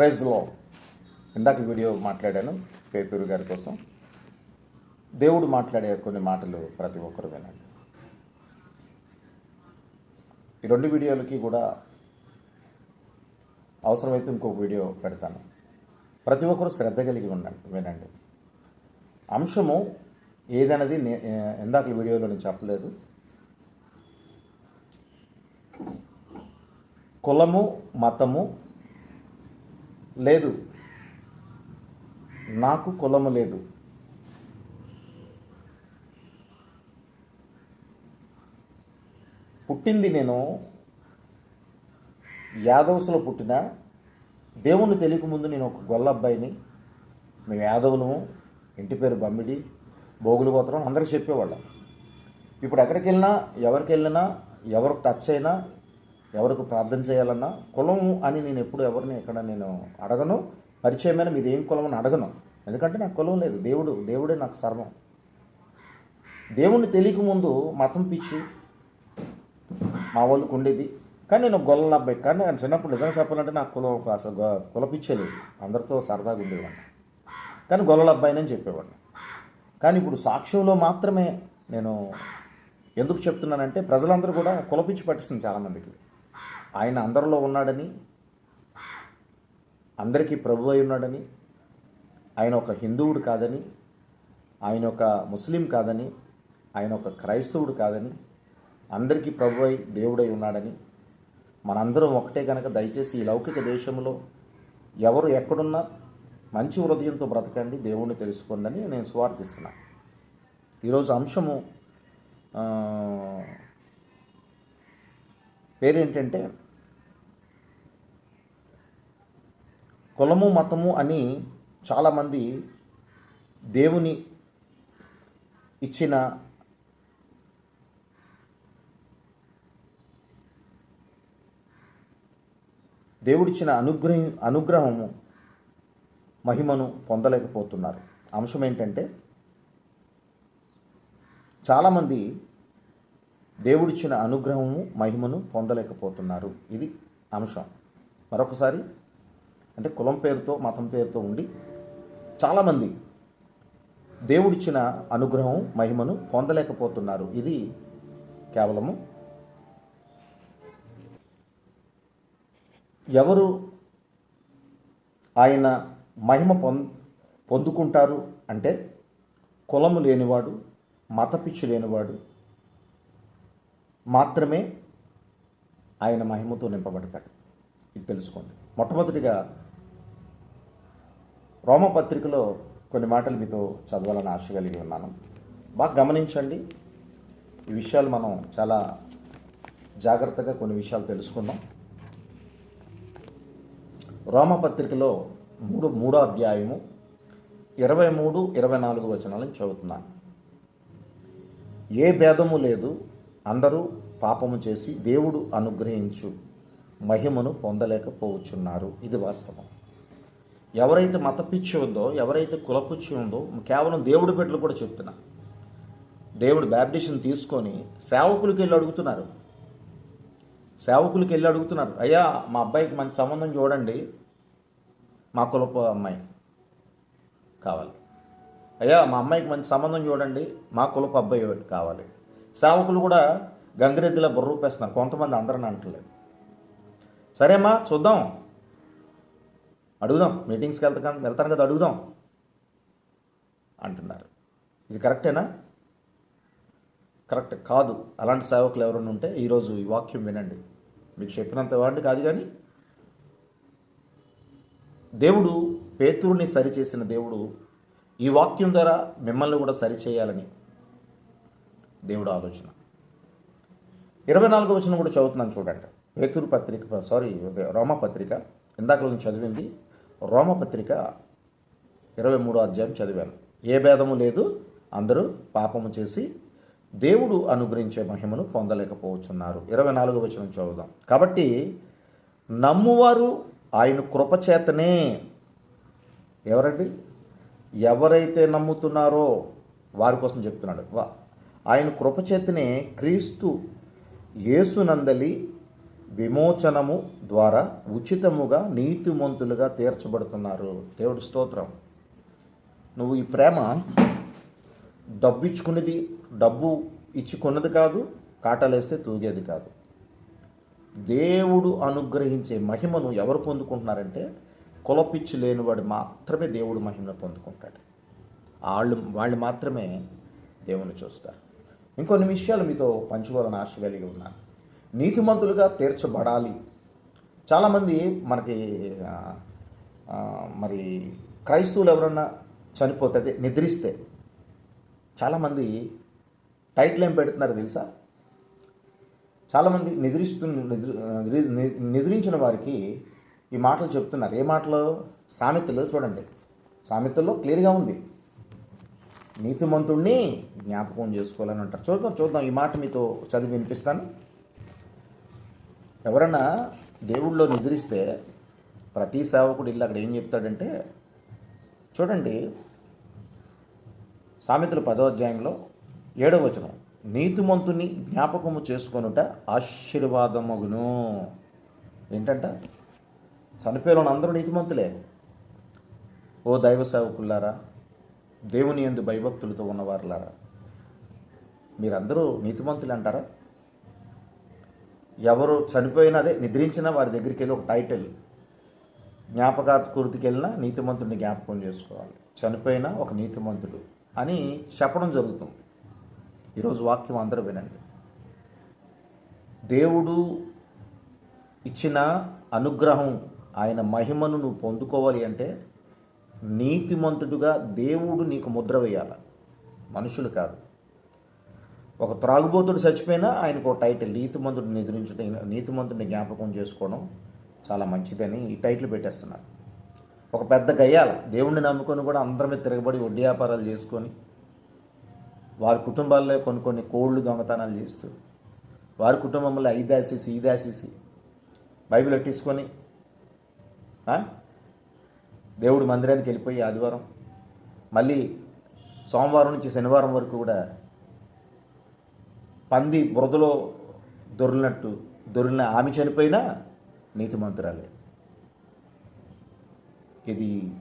ప్రైజ్లో ఇందాక వీడియో మాట్లాడాను పేతూరు గారి కోసం. దేవుడు మాట్లాడే కొన్ని మాటలు ప్రతి ఒక్కరు వినండి. ఈ రెండు వీడియోలకి కూడా అవసరమైతే ఇంకొక వీడియో పెడతాను. ప్రతి ఒక్కరు శ్రద్ధ కలిగి ఉండండి వినండి. అంశము ఏదన్నది నే- ఇందాక వీడియోలో నేను చెప్పలేదు. కులము మతము లేదు. నాకు కులము లేదు. పుట్టింది నేను. యాదవ్స్లో పుట్టిన దేవుణ్ణి తెలియక ముందు నేను ఒక గొల్ల అబ్బాయిని. మేము యాదవులము ఇంటి పేరు బమ్మిడి భోగులు గోత్రం అందరికి చెప్పేవాళ్ళం. ఇప్పుడు ఎక్కడికి వెళ్ళినా ఎవరికి వెళ్ళినా ఎవరికి టచ్ అయినా ఎవరికి ప్రార్థన చేయాలన్నా కులం అని నేను ఎప్పుడు ఎవరిని ఎక్కడ నేను అడగను. పరిచయమైన మీది ఏం కులం అని అడగను. ఎందుకంటే నాకు కులం లేదు. దేవుడు దేవుడే నాకు సర్వం. దేవుణ్ణి తెలియక ముందు మతం పిచ్చి. మా వాళ్ళకి ఉండేది. కానీ నేను గొల్ల అబ్బాయి. కానీ నేను చిన్నప్పుడు నిజంగా చెప్పాలంటే నాకు కులం అసలు కుల పిచ్చే లేదు. అందరితో సరదాగా ఉండేవాడిని. కానీ గొల్లల అబ్బాయినని అని చెప్పేవాడిని. కానీ ఇప్పుడు సాక్ష్యంలో మాత్రమే నేను ఎందుకు చెప్తున్నానంటే ప్రజలందరూ కూడా కులపిచ్చి పట్టిస్తుంది చాలామందికి. ఆయన అందరిలో ఉన్నాడని అందరికీ ప్రభు అయి ఉన్నాడని ఆయన ఒక హిందువుడు కాదని ఆయన ఒక ముస్లిం కాదని ఆయన ఒక క్రైస్తవుడు కాదని అందరికీ ప్రభు అయి దేవుడై ఉన్నాడని మనందరం ఒకటే కనుక దయచేసి ఈ లౌకిక దేశంలో ఎవరు ఎక్కడున్నా మంచి హృదయంతో బ్రతకండి దేవుణ్ణి తెలుసుకోండి అని నేను స్వార్థిస్తున్నా. ఈరోజు అంశము పేరేంటంటే కులము మతము అని చాలామంది దేవుని ఇచ్చిన దేవుడిచ్చిన అనుగ్రహం అనుగ్రహము మహిమను పొందలేకపోతున్నారు. అంశం ఏంటంటే చాలామంది దేవుడిచ్చిన అనుగ్రహము మహిమను పొందలేకపోతున్నారు. ఇది అంశం. మరొకసారి అంటే కులం పేరుతో మతం పేరుతో ఉండి చాలామంది దేవుడిచ్చిన అనుగ్రహం మహిమను పొందలేకపోతున్నారు. ఇది కేవలము ఎవరు ఆయన మహిమ పొం పొందుకుంటారు అంటే కులము లేనివాడు మతపిచ్చు లేనివాడు మాత్రమే ఆయన మహిమతో నింపబడతాడు. ఇది తెలుసుకోండి. మొట్టమొదటిగా రోమపత్రికలో కొన్ని మాటలు మీతో చదవాలని ఆశ కలిగి ఉన్నాను. బాగా గమనించండి. ఈ విషయాలు మనం చాలా జాగ్రత్తగా కొన్ని విషయాలు తెలుసుకుందాం. రోమపత్రికలో మూడు మూడో అధ్యాయము ఇరవై మూడు ఇరవై నాలుగు వచనాలను చదువుతున్నాను. ఏ భేదము లేదు. అందరూ పాపము చేసి దేవుడు అనుగ్రహించు మహిమను పొందలేకపోవచ్చున్నారు. ఇది వాస్తవం. ఎవరైతే మత పిచ్చి ఉందో ఎవరైతే కులపుచ్చి ఉందో కేవలం దేవుడి బిడ్డలు కూడా చెప్తున్నా. దేవుడు బ్యాప్టిషన్ తీసుకొని సేవకులకి వెళ్ళి అడుగుతున్నారు. సేవకులకి వెళ్ళి అడుగుతున్నారు. అయ్యా మా అబ్బాయికి మంచి సంబంధం చూడండి. మా కులపు అమ్మాయి కావాలి. అయ్యా మా అమ్మాయికి మంచి సంబంధం చూడండి. మా కులపు అబ్బాయి కావాలి. సేవకులు కూడా గంగిరెద్దులా బుర్రూపేస్తున్నారు కొంతమంది అందరిని అంటలేదు సరేమ్మా చూద్దాం. అడుగుదాం. మీటింగ్స్కి వెళ్తా వెళ్తాను కదా అడుగుదాం అంటున్నారు. ఇది కరెక్టేనా? కరెక్ట్ కాదు. అలాంటి సేవకులు ఎవరైనా ఉంటే ఈరోజు ఈ వాక్యం వినండి. మీకు చెప్పినంత వాడిని కాదు కానీ దేవుడు పేతురుని సరిచేసిన దేవుడు ఈ వాక్యం ద్వారా మిమ్మల్ని కూడా సరిచేయాలని దేవుడు ఆలోచన. ఇరవై నాలుగో వచనం కూడా చదువుతున్నాను చూడండి. పేతురు పత్రిక సారీ రోమ పత్రిక ఇందాక నేను చదివింది. రోమ పత్రిక ఇరవై మూడో అధ్యాయం చదివాను. ఏ భేదము లేదు అందరూ పాపము చేసి దేవుడు అనుగ్రహించే మహిమను పొందలేకపోవచ్చున్నారు. ఇరవై నాలుగో వచనం చదువుదాం. కాబట్టి నమ్మువారు ఆయన కృపచేతనే ఎవరండి? ఎవరైతే నమ్ముతున్నారో వారి కోసం చెప్తున్నాడు. వా ఆయన కృపచేతనే క్రీస్తు యేసునందలి విమోచనము ద్వారా ఉచితముగా నీతిమంతులుగా తీర్చబడుతున్నారు. దేవుడి స్తోత్రం. నువ్వు ఈ ప్రేమ డబ్బు ఇచ్చుకునేది డబ్బు ఇచ్చుకున్నది కాదు కాటలేస్తే తూగేది కాదు. దేవుడు అనుగ్రహించే మహిమను ఎవరు పొందుకుంటున్నారంటే కులపిచ్చి లేనివాడు మాత్రమే దేవుడు మహిమను పొందుకుంటాడు. వాళ్ళు వాళ్ళు మాత్రమే దేవుని చూస్తారు. ఇంకొన్ని విషయాలు మీతో పంచుకోవాలని ఆశ కలిగి ఉన్నాను. నీతిమంతులుగా తీర్చబడాలి. చాలామంది మనకి మరి క్రైస్తవులు ఎవరన్నా చనిపోతే నిద్రిస్తే చాలామంది టైటిల్ ఏం పెడుతున్నారు తెలుసా? చాలామంది నిద్రిస్తు నిద్ర నిద్రి- నిద్రించిన వారికి ఈ మాటలు చెప్తున్నారు. ఏ మాటలు? సామెతలు చూడండి. సామెతల్లో క్లియర్గా ఉంది. నీతిమంతుణ్ణి జ్ఞాపకం చేసుకోవాలని అంటారు. చూద్దాం చూద్దాం ఈ మాట మీతో చదివి వినిపిస్తాను. ఎవరన్నా దేవుళ్ళో నిద్రిస్తే ప్రతి సేవకుడు ఇల్లు అక్కడ ఏం చెప్తాడంటే చూడండి సామెతలు పదో అధ్యాయంలో ఏడవ వచనం నీతిమంతుని జ్ఞాపకము చేసుకొనుట ఆశీర్వాదమగును. ఏంటంట? చనిపోయిన అందరూ నీతిమంతులే. ఓ దైవ సేవకులారా దేవుని ఎందు భయభక్తులతో ఉన్నవారులారా మీరందరూ నీతిమంతులు అంటారా? ఎవరు చనిపోయినా అదే నిద్రించిన వారి దగ్గరికి వెళ్ళి ఒక టైటిల్ జ్ఞాపకార్థకృతికి వెళ్ళినా నీతిమంతుడిని జ్ఞాపకం చేసుకోవాలి. చనిపోయినా ఒక నీతిమంతుడు అని చెప్పడం జరుగుతుంది. ఈరోజు వాక్యం అందరూ వినండి. దేవుడు ఇచ్చిన అనుగ్రహం ఆయన మహిమను నువ్వు పొందుకోవాలి అంటే నీతిమంతుడుగా దేవుడు నీకు ముద్ర వేయాల. మనుషులు కాదు. ఒక త్రాగుబోతుడు చచ్చిపోయినా ఆయనకు ఒక టైటిల్ నీతిమంతుడిని నిద్రించడం నీతిమంతుడిని జ్ఞాపకం చేసుకోవడం చాలా మంచిదని ఈ టైటిల్ పెట్టేస్తున్నారు. ఒక పెద్ద గయ్యాల దేవుణ్ణి నమ్ముకొని కూడా అందరమే తిరగబడి వడ్డీ వ్యాపారాలు చేసుకొని వారి కుటుంబాల్లో కొన్ని కొన్ని కోళ్ళు దొంగతనాలు చేస్తూ వారి కుటుంబంలో ఐదాసేసి ఈదాసేసి బైబిల్ ఎట్టేసుకొని దేవుడి మందిరానికి వెళ్ళిపోయి ఆదివారం మళ్ళీ సోమవారం నుంచి శనివారం వరకు కూడా పంది బురదలో దొరిలినట్టు దొరిలిన ఆమె చనిపోయినా నీతిమంతురాలే. ఇది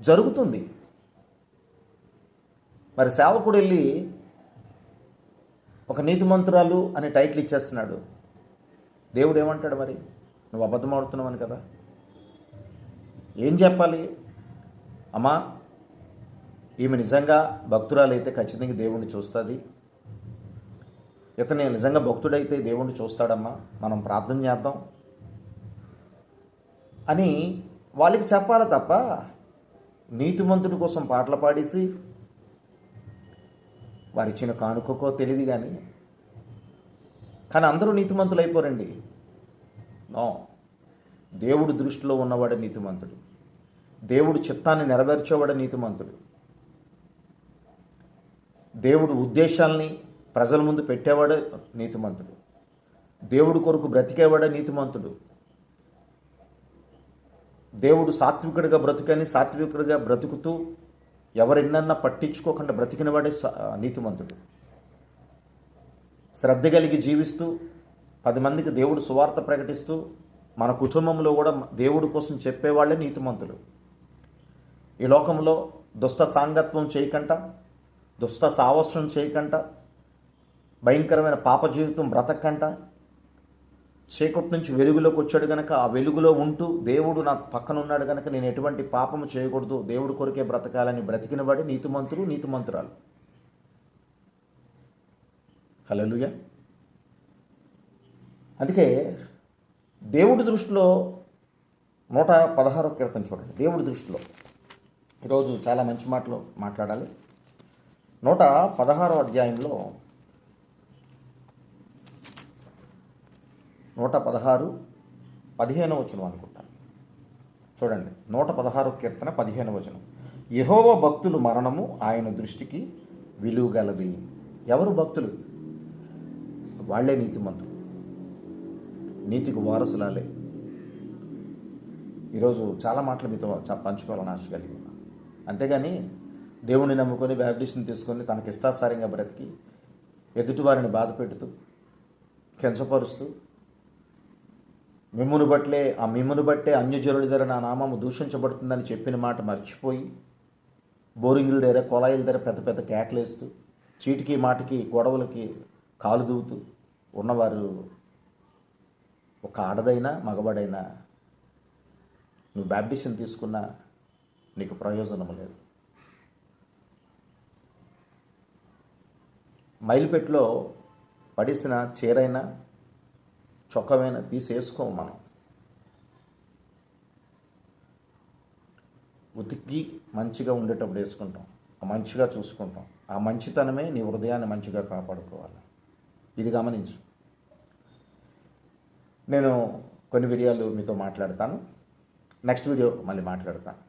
జరుగుతుంది. మరి సేవకుడు వెళ్ళి ఒక నీతిమంతురాలు అనే టైటిల్ ఇచ్చేస్తున్నాడు. దేవుడు ఏమంటాడు మరి? నువ్వు అబద్ధం ఆడుతున్నావని కదా? ఏం చెప్పాలి? అమ్మా ఈమె నిజంగా భక్తురాలైతే ఖచ్చితంగా దేవుణ్ణి చూస్తుంది. ఇతను నిజంగా భక్తుడైతే దేవుణ్ణి చూస్తాడమ్మా. మనం ప్రార్థన చేద్దాం. అని వాళ్ళకి చెప్పాలి తప్ప నీతిమంతుడి కోసం పాటలు పాడేసి వారిచ్చిన కానుకకో తెలియదు కానీ కానీ అందరూ నీతిమంతులు అయిపోరండి నో. దేవుడు దృష్టిలో ఉన్నవాడు నీతిమంతుడు. దేవుడు చిత్తాన్ని నెరవేర్చేవాడే నీతిమంతుడు. దేవుడు ఉద్దేశాల్ని ప్రజల ముందు పెట్టేవాడే నీతిమంతుడు. దేవుడు కొరకు బ్రతికేవాడే నీతిమంతుడు. దేవుడు సాత్వికుడిగా బ్రతుకని సాత్వికుడిగా బ్రతుకుతూ ఎవరెన్నన్నా పట్టించుకోకుండా బ్రతికినవాడే నీతిమంతుడు. శ్రద్ధ కలిగి జీవిస్తూ పది మందికి దేవుడు సువార్త ప్రకటిస్తూ మన కుటుంబంలో కూడా దేవుడి కోసం చెప్పేవాళ్ళే నీతిమంతులు. ఈ లోకంలో దుష్ట సాంగత్వం చేయకంట దుష్ట సావస్యం చేయకంట భయంకరమైన పాప జీవితం బ్రతకంట. చీకటి నుంచి వెలుగులోకి వచ్చాడు గనక ఆ వెలుగులో ఉంటూ దేవుడు నా పక్కన ఉన్నాడు గనక నేను ఎటువంటి పాపము చేయకూడదు. దేవుడి కొరకే బ్రతకాలని బ్రతికినవాడి నీతిమంతులు నీతిమంతురాలు. హలోలుయ అందుకే దేవుడి దృష్టిలో నూట పదహారో కీర్తన చూడండి. దేవుడి దృష్టిలో. ఈరోజు చాలా మంచి మాటలు మాట్లాడాలి. నూట పదహారో అధ్యాయంలో నూట పదహారు పదిహేను వచనం అనుకుంటాను. చూడండి నూట పదహారు కీర్తన పదిహేను వచనం. యహోవ భక్తులు మరణము ఆయన దృష్టికి విలువగలది ఎవరు భక్తులు? వాళ్ళే నీతిమంతులు. నీతికి వారసులాలే. ఈరోజు చాలా మాటలు మీతో పంచుకోవాలని ఆశ కలిగి ఉన్నా అంతేగాని దేవుణ్ణి నమ్ముకొని బ్యాప్టిస్ట్ని తీసుకొని తనకి ఇష్టాసారంగా బ్రతికి ఎదుటివారిని బాధ పెడుతూ కించపరుస్తూ మిమ్మును బట్లే ఆ మిమ్మును బట్టే అన్యజనుల దగ్గర నా నామము దూషించబడుతుందని చెప్పిన మాట మర్చిపోయి బోరింగుల దగ్గర కొలాయిల దగ్గర పెద్ద పెద్ద కేకలేస్తూ చీటికి మాటికి గొడవలకి కాలు దూవుతూ ఉన్నవారు ఒక ఆడదైనా మగవాడైనా నువ్వు బ్యాప్టిషన్ తీసుకున్నా నీకు ప్రయోజనం లేదు. మైలుపెట్టులో పడిసిన చీరైనా చొక్కమైనా తీసేసుకో మనం. ఉతికి మంచిగా ఉండేటప్పుడు వేసుకుంటాం. ఆ మంచిగా చూసుకుంటాం. ఆ మంచితనమే నీ హృదయాన్ని మంచిగా కాపాడుకోవాలి. ఇది గమనించు. నేను కొన్ని వీడియోలు మీతో మాట్లాడతాను. నెక్స్ట్ వీడియో మళ్ళీ మాట్లాడతాను.